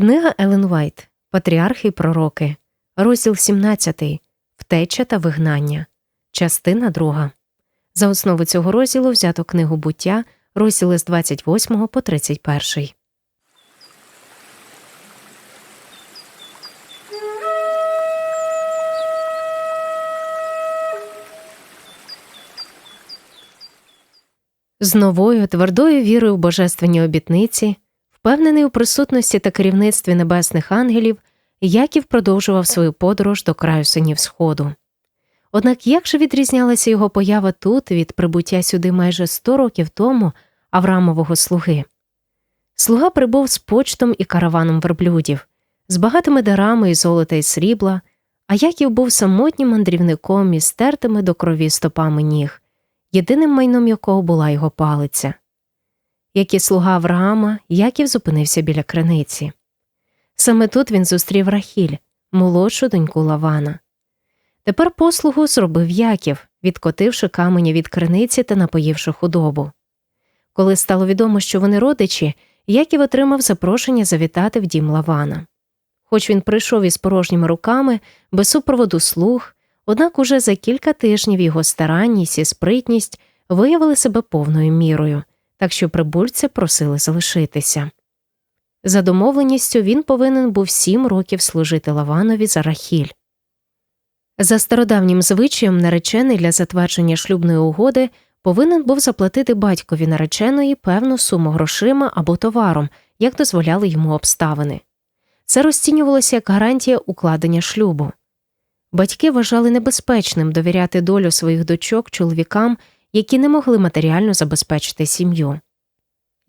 Книга Елен Вайт Патріархи й пророки, розділ 17. Втеча та вигнання, частина 2. За основу цього розділу взято книгу буття, розділи з 28 по 31. З новою твердою вірою в божественні обітниці, впевнений у присутності та керівництві небесних ангелів, Яків продовжував свою подорож до краю синів Сходу. Однак як же відрізнялася його поява тут від прибуття сюди майже сто років тому Авраамового слуги? Слуга прибув з почтом і караваном верблюдів, з багатими дарами і золота і срібла, а Яків був самотнім мандрівником із стертими до крові стопами ніг, єдиним майном якого була його палиця. Як і слуга Авраама, Яків зупинився біля криниці. Саме тут він зустрів Рахіль, молодшу доньку Лавана. Тепер послугу зробив Яків, відкотивши каменя від криниці та напоївши худобу. Коли стало відомо, що вони родичі, Яків отримав запрошення завітати в дім Лавана. Хоч він прийшов із порожніми руками, без супроводу слуг, однак уже за кілька тижнів його старанність і спритність виявили себе повною мірою, так що прибульці просили залишитися. За домовленістю він повинен був сім років служити Лаванові за Рахіль. За стародавнім звичаєм наречений для затвердження шлюбної угоди повинен був заплатити батькові нареченої певну суму грошима або товаром, як дозволяли йому обставини. Це розцінювалося як гарантія укладення шлюбу. Батьки вважали небезпечним довіряти долю своїх дочок чоловікам, які не могли матеріально забезпечити сім'ю.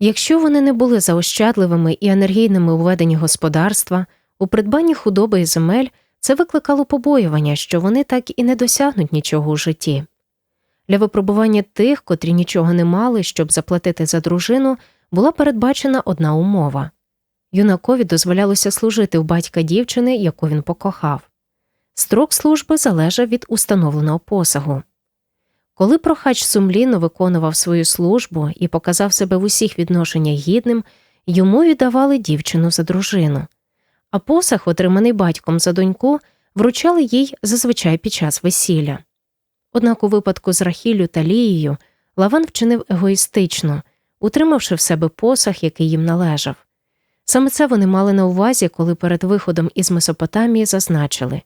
Якщо вони не були заощадливими і енергійними у веденні господарства, у придбанні худоби і земель, це викликало побоювання, що вони так і не досягнуть нічого у житті. Для випробування тих, котрі нічого не мали, щоб заплатити за дружину, була передбачена одна умова юнакові дозволялося служити у батька дівчини, яку він покохав. Строк служби залежав від установленого посагу. Коли прохач сумлінно виконував свою службу і показав себе в усіх відношеннях гідним, йому віддавали дівчину за дружину, а посаг, отриманий батьком за доньку, вручали їй зазвичай під час весілля. Однак у випадку з Рахілю та Лією Лаван вчинив егоїстично, утримавши в себе посаг, який їм належав. Саме це вони мали на увазі, коли перед виходом із Месопотамії зазначили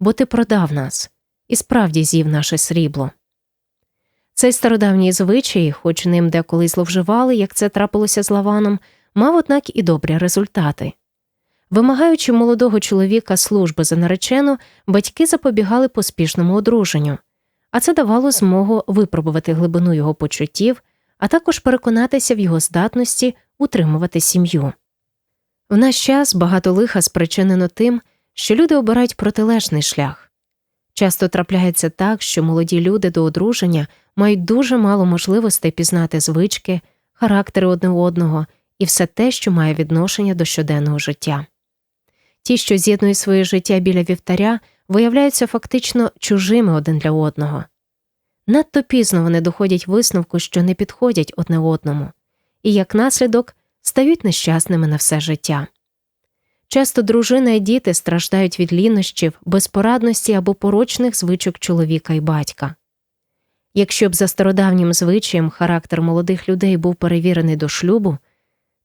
бо ти продав нас і справді з'їв наше срібло. Цей стародавній звичай, хоч ним деколи зловживали, як це трапилося з Лаваном, мав, однак, і добрі результати. Вимагаючи молодого чоловіка служби за наречену, батьки запобігали поспішному одруженню, а це давало змогу випробувати глибину його почуттів, а також переконатися в його здатності утримувати сім'ю. В наш час багато лиха спричинено тим, що люди обирають протилежний шлях. Часто трапляється так, що молоді люди до одруження мають дуже мало можливостей пізнати звички, характери одне одного і все те, що має відношення до щоденного життя. Ті, що з'єднують своє життя біля вівтаря, виявляються фактично чужими один для одного. Надто пізно вони доходять висновку, що не підходять одне одному, і як наслідок стають нещасними на все життя. Часто дружина і діти страждають від лінощів, безпорадності або порочних звичок чоловіка і батька. Якщо б за стародавнім звичаєм характер молодих людей був перевірений до шлюбу,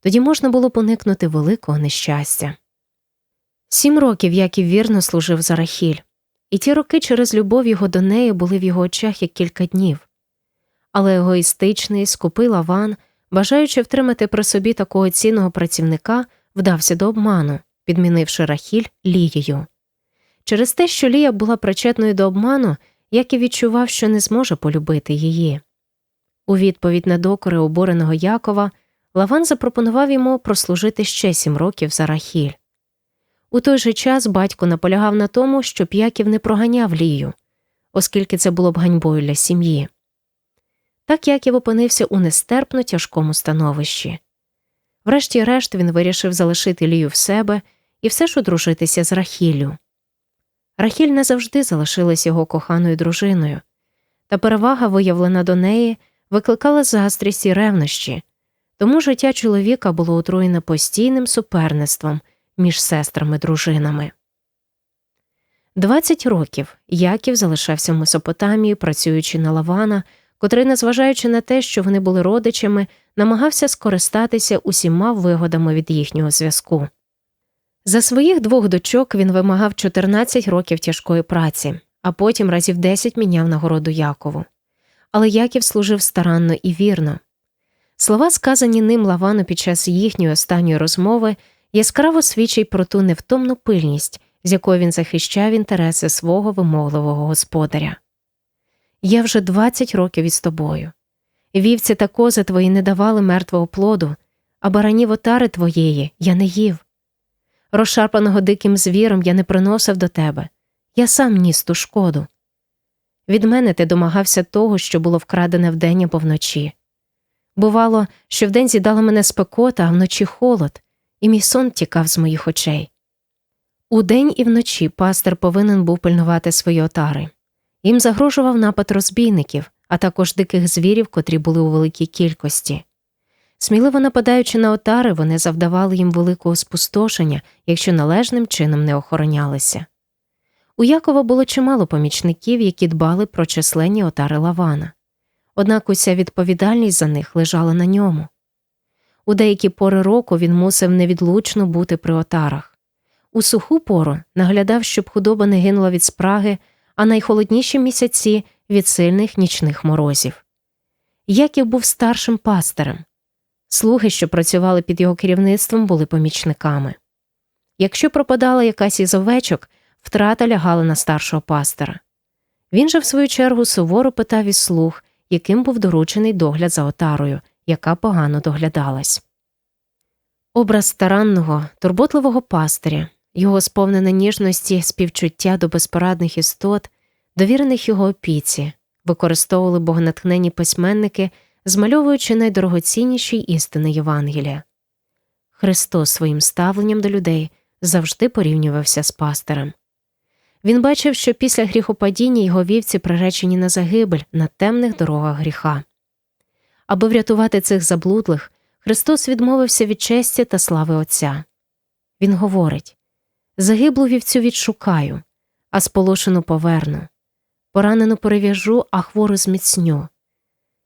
тоді можна було б уникнути великого нещастя. Сім років Яків вірно служив за Рахіль, і ті роки через любов його до неї були в його очах як кілька днів. Але егоїстичний, скупий лаван, бажаючи втримати при собі такого цінного працівника, вдався до обману підмінивши Рахіль Лією. Через те, що Лія була причетною до обману, як і відчував, що не зможе полюбити її. У відповідь на докори обореного Якова Лаван запропонував йому прослужити ще сім років за Рахіль. У той же час батько наполягав на тому, щоб Яків не проганяв Лію, оскільки це було б ганьбою для сім'ї. Так Яків опинився у нестерпно тяжкому становищі. Врешті-решт він вирішив залишити Лію в себе і все ж одружитися з Рахіллю. Рахіль не завжди залишилась його коханою дружиною, та перевага, виявлена до неї, викликала заздрість і ревнощі, тому життя чоловіка було отруєне постійним суперництвом, між сестрами-дружинами. Двадцять років Яків залишався в Месопотамії, працюючи на Лавана, котрий, незважаючи на те, що вони були родичами, намагався скористатися усіма вигодами від їхнього зв'язку. За своїх двох дочок він вимагав 14 років тяжкої праці, а потім разів 10 міняв нагороду Якову. Але Яків служив старанно і вірно. Слова, сказані ним Лавану під час їхньої останньої розмови, яскраво свідчать про ту невтомну пильність, з якою він захищав інтереси свого вимогливого господаря. Я вже 20 років із тобою. Вівці та кози твої не давали мертвого плоду, а баранів отари твоєї я не їв. Розшарпаного диким звіром я не приносив до тебе, я сам ніс ту шкоду. Від мене ти домагався того, що було вкрадене вдень або вночі. Бувало, що вдень з'їдала мене спекота, а вночі холод, і мій сон тікав з моїх очей. Удень і вночі пастир повинен був пильнувати свої отари. Їм загрожував напад розбійників, а також диких звірів, котрі були у великій кількості. Сміливо нападаючи на отари, вони завдавали їм великого спустошення, якщо належним чином не охоронялися. У Якова було чимало помічників, які дбали про численні отари Лавана. Однак уся відповідальність за них лежала на ньому. У деякі пори року він мусив невідлучно бути при отарах. У суху пору наглядав, щоб худоба не гинула від спраги, а найхолодніші місяці від сильних нічних морозів. Яків був старшим пастирем. Слуги, що працювали під його керівництвом, були помічниками. Якщо пропадала якась із овечок, втрата лягала на старшого пастора. Він же, в свою чергу, суворо питав із слуг, яким був доручений догляд за отарою, яка погано доглядалась. Образ старанного, турботливого пастиря, його сповнене ніжності, співчуття до безпорадних істот, довірених його опіці, використовували богонатхнені письменники, змальовуючи найдорогоцінніші істини Євангелія. Христос своїм ставленням до людей завжди порівнювався з пастирем. Він бачив, що після гріхопадіння його вівці приречені на загибель на темних дорогах гріха. Аби врятувати цих заблудлих, Христос відмовився від честі та слави Отця. Він говорить Загиблу вівцю відшукаю, а сполошену поверну, поранену перев'яжу, а хвору зміцню.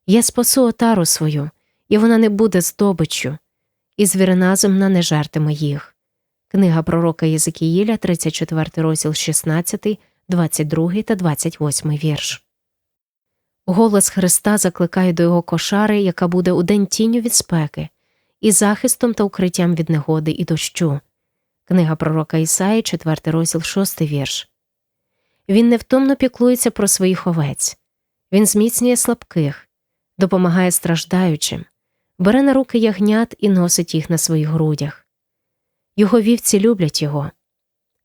Я спасу отару свою, і вона не буде здобиччю, і звірина земна не жертиме їх. Книга пророка Єзекіїля, 34 розділ 16, 22 та 28 вірш. Голос Христа закликає до його кошари, яка буде у день тінню від спеки, і захистом та укриттям від негоди і дощу. Книга пророка Ісаї, 4 розділ 6 вірш. Він невтомно піклується про своїх овець. Він зміцнює слабких, допомагає страждаючим, бере на руки ягнят і носить їх на своїх грудях. Його вівці люблять його.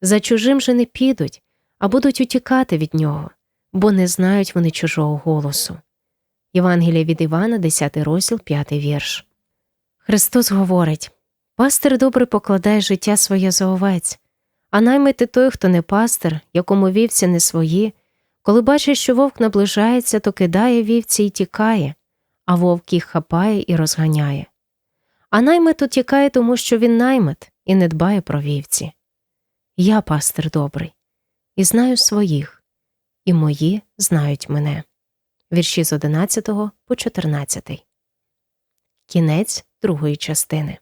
За чужим же не підуть, а будуть утікати від нього, бо не знають вони чужого голосу. Євангелія від Івана, 10 розділ, 5 вірш. Христос говорить Пастир добре покладає життя своє за овець, а наймити той, хто не пастир, якому вівці не свої, коли бачить, що вовк наближається, то кидає вівці і тікає, а вовк їх хапає і розганяє. А наймит утікає, тому що він наймит і не дбає про вівці. Я пастир добрий, і знаю своїх, і мої знають мене. Вірші з 11 по 14. Кінець другої частини.